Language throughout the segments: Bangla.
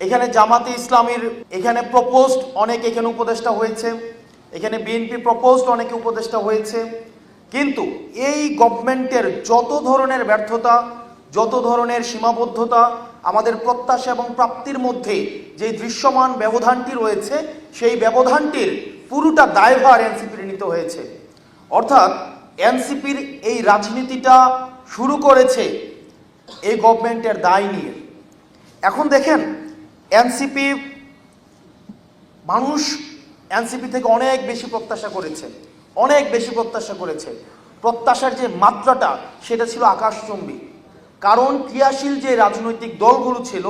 এখানে জামাতে ইসলামীর এখানে প্রপোজড অনেক এখানে উপদেষ্টা হয়েছে, এখানে বিএনপি প্রপোজড অনেকে উপদেষ্টা হয়েছে। কিন্তু এই গভর্নমেন্টের যত ধরনের ব্যর্থতা, যত ধরনের সীমাবদ্ধতা, আমাদের প্রত্যাশা এবং প্রাপ্তির মধ্যে যে দৃশ্যমান ব্যবধানটি রয়েছে, সেই ব্যবধানটির পুরোটা দায়ভার এনসিপির নিতে হয়েছে। অর্থাৎ এনসিপির এই রাজনীতিটা শুরু করেছে এই গভর্নমেন্টের দায় নিয়ে। এখন দেখেন এনসিপি মানুষ এনসিপি থেকে অনেক বেশি প্রত্যাশা করেছে, অনেক বেশি প্রত্যাশা করেছে। প্রত্যাশার যে মাত্রাটা, সেটা ছিল আকাশচুম্বী। কারণ ক্রিয়াশীল যে রাজনৈতিক দলগুলো ছিল,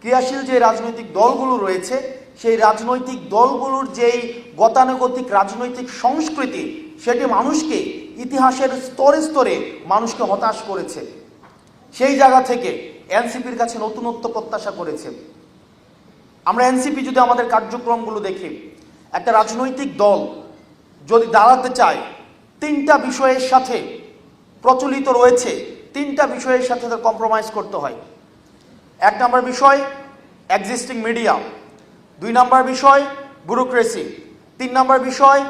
ক্রিয়াশীল যে রাজনৈতিক দলগুলো রয়েছে, সেই রাজনৈতিক দলগুলোর যেই গতানুগতিক রাজনৈতিক সংস্কৃতি, সেটি মানুষকে ইতিহাসের স্তরে স্তরে মানুষকে হতাশ করেছে। সেই জায়গা থেকে এনসিপির কাছে নতুনত্ব প্রত্যাশা করেছে। আমরা এনসিপি যদি আমাদের কার্যক্রমগুলো দেখি, একটা রাজনৈতিক দল যদি দাঁড়াতে চায়, তিনটা বিষয়ের সাথে প্রচলিত রয়েছে, তিনটা বিষয়ের সাথে তাদের কম্প্রোমাইজ করতে হয়। এক নম্বর বিষয় এক্সিস্টিং মিডিয়া দুই নম্বর বিষয় ব্যুরোক্রেসি তিন নম্বর বিষয়,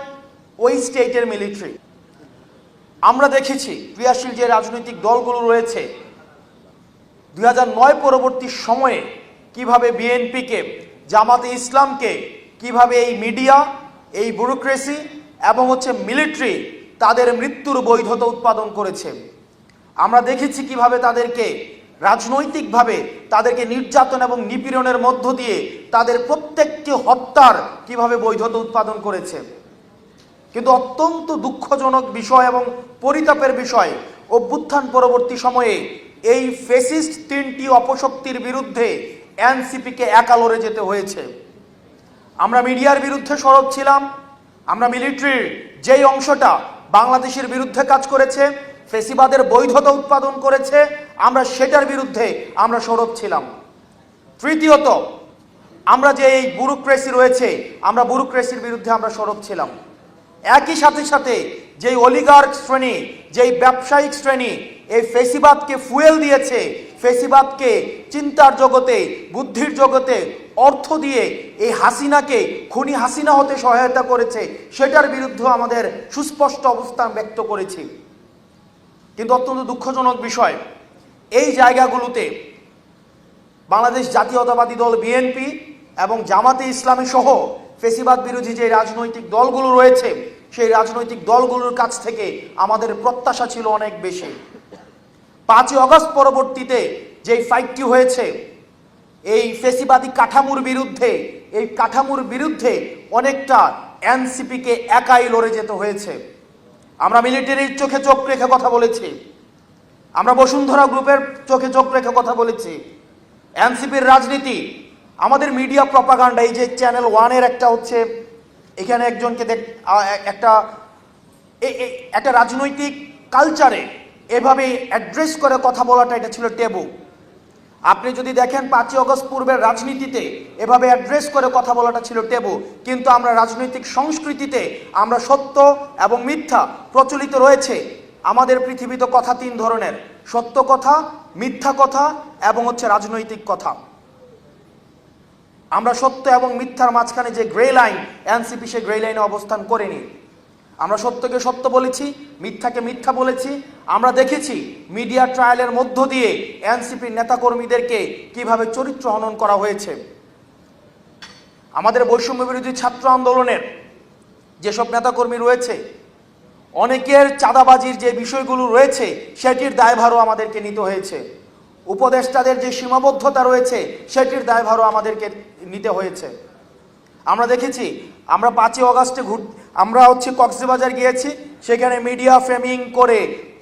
ওই স্টেটের মিলিটারি আমরা দেখেছি ক্রিয়াশীল যে রাজনৈতিক দলগুলো রয়েছে, দুই পরবর্তী সময়ে কীভাবে বিএনপিকে জামাতে ইসলামকে, কীভাবে এই মিডিয়া, এই ব্যুরোক্রেসি এবং হচ্ছে মিলিটারি তাদের মৃত্যুর বৈধতা উৎপাদন করেছে? আমরা দেখেছি কীভাবে তাদেরকে রাজনৈতিকভাবে তাদেরকে নির্যাতন এবং নিপীড়নের মধ্য দিয়ে তাদের প্রত্যেকটি হত্যার কীভাবে বৈধতা উৎপাদন করেছে? কিন্তু অত্যন্ত দুঃখজনক বিষয় এবং পরিতাপের বিষয়, অভ্যুত্থান পরবর্তী সময়ে এই ফেসিস্ট তিনটি অপশক্তির বিরুদ্ধে এনসিপিকে একা লড়ে যেতে হয়েছে। আমরা মিডিয়ার বিরুদ্ধে সরব ছিলাম, আমরা মিলিটারির যেই অংশটা বাংলাদেশের বিরুদ্ধে কাজ করেছে, ফেসিবাদের বৈধতা উৎপাদন করেছে, আমরা সেটার বিরুদ্ধে আমরা সরব ছিলাম। তৃতীয়ত, আমরা যে এই ব্যুরোক্রেসি রয়েছে, আমরা ব্যুরোক্রেসির বিরুদ্ধে আমরা সরব ছিলাম। একই সাথে সাথে যেই অলিগার্ক শ্রেণি, যেই ব্যবসায়িক শ্রেণি, এই ফেসিবাদকে ফুয়েল দিয়েছে ফেসিবাদকে, চিন্তার জগতে, বুদ্ধির জগতে অর্থ দিয়ে এই হাসিনাকে, খুনি হাসিনা হতে সহায়তা করেছে, সেটার বিরুদ্ধে আমাদের সুস্পষ্ট অবস্থান ব্যক্ত করেছি। কিন্তু অত্যন্ত দুঃখজনক বিষয়, এই জায়গাগুলোতে বাংলাদেশ জাতীয়তাবাদী দল বিএনপি এবং জামাতে ইসলামী সহ ফেসিবাদ বিরোধী যে রাজনৈতিক দলগুলো রয়েছে, সেই রাজনৈতিক দলগুলোর কাছ থেকে আমাদের প্রত্যাশা ছিল অনেক বেশি। পাঁচই অগস্ট পরবর্তীতে যেই ফাইটটি হয়েছে, এই ফেসিবাদী কাঠামোর বিরুদ্ধে, এই কাঠামোর বিরুদ্ধে অনেকটা এনসিপিকে একাই লড়ে যেতে হয়েছে। আমরা মিলিটারির চোখে চোখ রেখে কথা বলেছি। আমরা বসুন্ধরা গ্রুপের চোখে চোখ রেখে কথা বলেছি। এনসিপির রাজনীতি, আমাদের মিডিয়া প্রপাগান্ডা এই যে চ্যানেল ওয়ানের একটা হচ্ছে, এখানে একজনকে দেখ একটা একটা রাজনৈতিক কালচারে এভাবে অ্যাড্রেস করে কথা বলাটা এটা ছিল টেবু আপনি যদি দেখেন পাঁচই অগস্ট পূর্বের রাজনীতিতে এভাবে অ্যাড্রেস করে কথা বলাটা ছিল টেবু কিন্তু আমরা রাজনৈতিক সংস্কৃতিতে আমরা সত্য এবং মিথ্যা প্রচলিত রয়েছে। আমাদের পৃথিবীতে কথা তিন ধরনের, সত্য কথা, মিথ্যা কথা এবং হচ্ছে রাজনৈতিক কথা। আমরা সত্য এবং মিথ্যার মাঝখানে যে গ্রে লাইন এনসিপি সে গ্রে লাইনে অবস্থান করেনি। আমরা সত্যকে সত্য বলেছি, মিথ্যাকে মিথ্যা বলেছি, আমরা দেখেছি মিডিয়া ট্রায়ালের মধ্য দিয়ে এনসিপির নেতাকর্মীদেরকে কীভাবে চরিত্র হনন করা হয়েছে। আমাদের বৈষম্য বিরোধী ছাত্র আন্দোলনের যেসব নেতাকর্মী রয়েছে, অনেকের চাঁদাবাজির যে বিষয়গুলো রয়েছে, সেটির দায়ভারও আমাদেরকে নিতে হয়েছে। উপদেষ্টাদের যে সীমাবদ্ধতা রয়েছে, সেটির দায়ভারও আমাদেরকে নিতে হয়েছে। আমরা দেখেছি, আমরা পাঁচই অগাস্টে আমরা হচ্ছে কক্সবাজার গিয়েছি, সেখানে মিডিয়া ফ্রেমিং করে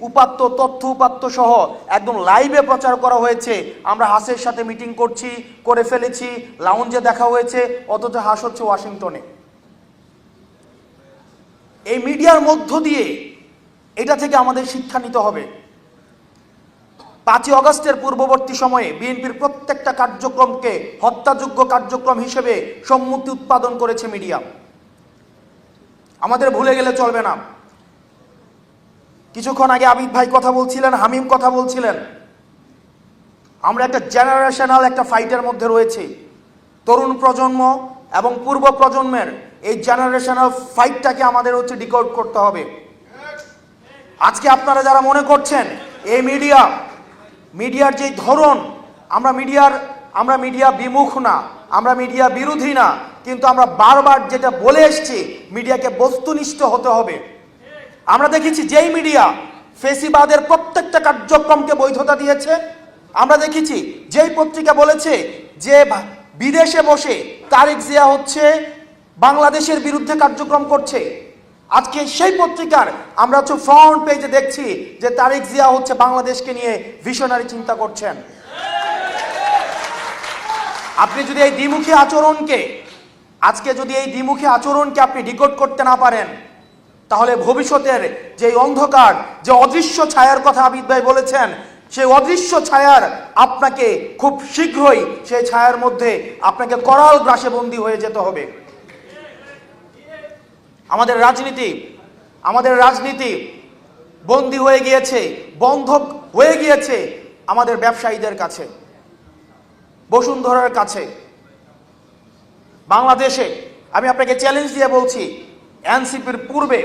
উপাত্ত তথ্য, উপাত্ত সহ একদম লাইভে প্রচার করা হয়েছে। আমরা হাসের সাথে মিটিং করছি, করে ফেলেছি লাউঞ্জে দেখা হয়েছে, অথচ হাস হচ্ছে ওয়াশিংটনে। এই মিডিয়ার মধ্য দিয়ে এটা থেকে আমাদের শিক্ষা নিতে হবে। পাঁচই অগস্টের পূর্ববর্তী সময়ে বিএনপির প্রত্যেকটা কার্যক্রমকে হত্যাযোগ্য কার্যক্রম হিসেবে সম্মতি উৎপাদন করেছে মিডিয়া আমাদের ভুলে গেলে চলবে না। কিছুক্ষণ আগে আবিদ ভাই কথা বলছিলেন, হামিম কথা বলছিলেন। আমরা একটা জেনারেশনাল একটা ফাইটের মধ্যে রয়েছি। তরুণ প্রজন্ম এবং পূর্ব প্রজন্মের এই জেনারেশনাল ফাইটটাকে আমাদের হচ্ছে ডিকোড করতে হবে। আজকে আপনারা যারা মনে করছেন, এই মিডিয়া মিডিয়ার যে ধরন, আমরা মিডিয়ার আমরা মিডিয়া বিমুখ না, আমরা মিডিয়া বিরোধী না, কিন্তু আমরা বারবার যেটা বলে এসছি, মিডিয়াকে বস্তুনিষ্ঠ হতে হবে। আমরা দেখেছি যেই মিডিয়া ফেসিবাদের প্রত্যেকটা কার্যক্রমকে বৈধতা দিয়েছে, আমরা দেখেছি যেই পত্রিকা বলেছে যে বিদেশে বসে তারেক জিয়া হচ্ছে বাংলাদেশের বিরুদ্ধে কার্যক্রম করছে। আজকে সেই পত্রিকার আমরা ফ্রন্ট পেজে দেখছি যে তারেক জিয়া হচ্ছে বাংলাদেশকে নিয়ে ভিশনারি চিন্তা করছেন। আপনি যদি এই দ্বিমুখী আচরণকে, আজকে যদি এই দ্বিমুখী আচরণকে আপনি ডিকোড করতে না পারেন, তাহলে ভবিষ্যতের যে অন্ধকার, যে অদৃশ্য ছায়ার কথা আবিদ ভাই বলেছেন, সেই অদৃশ্য ছায়ার আপনাকে খুব শীঘ্রই সেই ছায়ার মধ্যে আপনাকে করাল গ্রাসে বন্দী হয়ে যেতে হবে। আমাদের রাজনীতি আমাদের রাজনীতি বন্দী হয়ে গিয়েছে, বন্ধক হয়ে গিয়েছে আমাদের ব্যবসায়ীদের কাছে। বসুন্ধরার কাছে। বাংলাদেশে, আমি আপনাকে চ্যালেঞ্জ দিয়ে বলছি, এনসিপির পূর্বে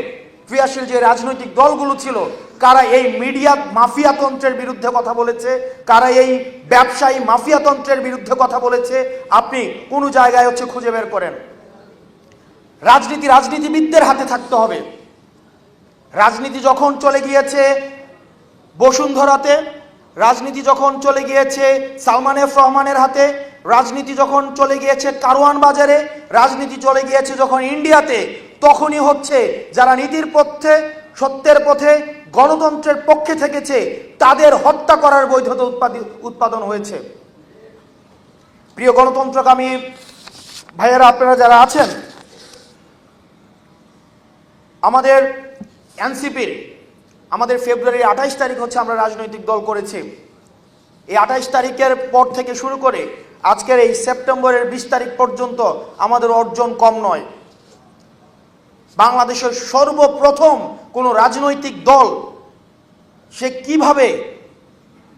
ক্রিয়াশীল যে রাজনৈতিক দলগুলো ছিল, কারা এই মিডিয়া মাফিয়াতন্ত্রের বিরুদ্ধে কথা বলেছে, কারা এই ব্যবসায়ী মাফিয়াতন্ত্রের বিরুদ্ধে কথা বলেছে, আপনি কোনো জায়গায় হচ্ছে খুঁজে বের করেন। রাজনীতি রাজনীতিবিদদের হাতে থাকতে হবে। রাজনীতি যখন চলে গিয়েছে বসুন্ধরাতে রাজনীতি যখন চলে গিয়েছে সালমান এফ রহমানের হাতে, রাজনীতি যখন চলে গিয়েছে কারওয়ান বাজারে, রাজনীতি চলে গিয়েছে যখন ইন্ডিয়াতে, তখনই হচ্ছে যারা নীতির পথে, সত্যের পথে, গণতন্ত্রের পক্ষে থেকেছে, তাদের হত্যা করার বৈধতা উৎপাদি- উৎপাদন হয়েছে। প্রিয় গণতন্ত্রকামী ভাইয়েরা, আপনারা যারা আছেন, আমাদের এনসিপির আমাদের ফেব্রুয়ারির আঠাইশ তারিখ হচ্ছে আমরা রাজনৈতিক দল করেছি। এই আঠাইশ তারিখের পর থেকে শুরু করে আজকের এই সেপ্টেম্বরের বিশ তারিখ পর্যন্ত আমাদের অর্জন কম নয়। বাংলাদেশের সর্বপ্রথম কোনো রাজনৈতিক দল সে কীভাবে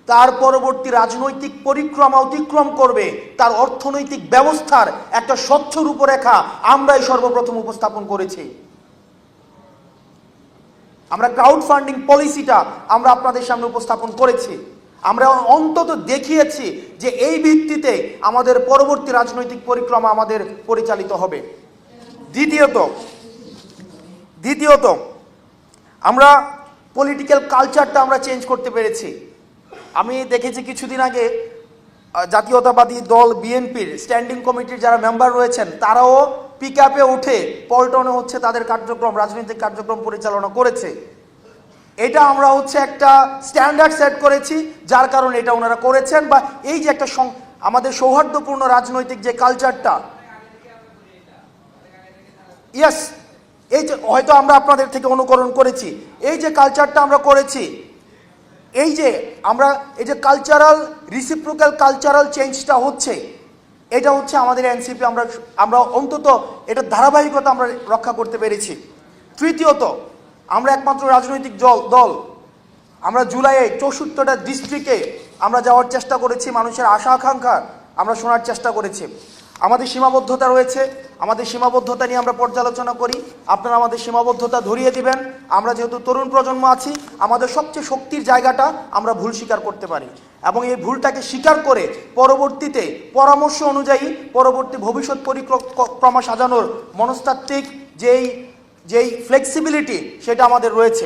তার পরবর্তী রাজনৈতিক পরিক্রমা অতিক্রম করবে, তার অর্থনৈতিক ব্যবস্থার একটা স্বচ্ছ রূপরেখা আমরাই সর্বপ্রথম উপস্থাপন করেছি। আমরা ক্রাউড ফান্ডিং পলিসিটা আমরা আপনাদের সামনে উপস্থাপন করেছি। আমরা অন্তত দেখিয়েছি যে এই ভিত্তিতে আমাদের পরবর্তী রাজনৈতিক পরিক্রমা আমাদের পরিচালিত হবে। দ্বিতীয়ত দ্বিতীয়ত, আমরা পলিটিক্যাল কালচারটা আমরা চেঞ্জ করতে পেরেছি। আমি দেখেছি কিছুদিন আগে জাতীয়তাবাদী দল বিএনপির স্ট্যান্ডিং কমিটির যারা মেম্বার রয়েছেন, তারাও পিক উঠে পল্টনে হচ্ছে তাদের কার্যক্রম, রাজনৈতিক কার্যক্রম পরিচালনা করেছে। এটা আমরা হচ্ছে একটা স্ট্যান্ডার্ড সেট করেছি, যার কারণে এটা ওনারা করেছেন বা এই যে একটা আমাদের সৌহার্দ্যপূর্ণ রাজনৈতিক যে কালচারটা ইয়েস এই যে হয়তো আমরা আপনাদের থেকে অনুকরণ করেছি। এই যে কালচারটা আমরা করেছি, এই যে আমরা এই যে কালচারাল রিসিপ্রোকাল কালচারাল চেঞ্জটা হচ্ছে এটা হচ্ছে আমাদের এনসিপি, আমরা আমরা অন্তত এটা ধারাবাহিকতা আমরা রক্ষা করতে পেরেছি। তৃতীয়ত, আমরা একমাত্র রাজনৈতিক দল দল। আমরা জুলাইয়ে চৌষট্টিটা ডিস্ট্রিক্টে আমরা যাওয়ার চেষ্টা করেছি মানুষের আশা আকাঙ্ক্ষা আমরা শোনার চেষ্টা করেছি। আমাদের সীমাবদ্ধতা রয়েছে, আমাদের সীমাবদ্ধতা নিয়ে আমরা পর্যালোচনা করি, আপনারা আমাদের সীমাবদ্ধতা ধরিয়ে দিবেন, আমরা যেহেতু তরুণ প্রজন্ম আছি, আমাদের সবচেয়ে শক্তির জায়গাটা আমরা ভুল স্বীকার করতে পারি। এবং এই ভুলটাকে স্বীকার করে পরবর্তীতে পরামর্শ অনুযায়ী পরবর্তী ভবিষ্যৎ পরিক্রমা সাজানোর মনস্তাত্ত্বিক যেই যেই ফ্লেক্সিবিলিটি সেটা আমাদের রয়েছে।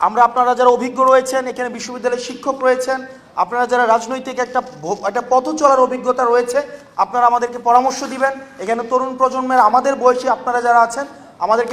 আমরা আপনারা যারা অভিজ্ঞ রয়েছেন, এখানে বিশ্ববিদ্যালয়ের শিক্ষক রয়েছেন আপনারা যারা রাজনৈতিক একটা একটা পথ চলার অভিজ্ঞতা রয়েছে, আপনারা আমাদেরকে পরামর্শ দিবেন। এখানে তরুণ প্রজন্মের আমাদের বয়সী আপনারা যারা আছেন, আমাদেরকে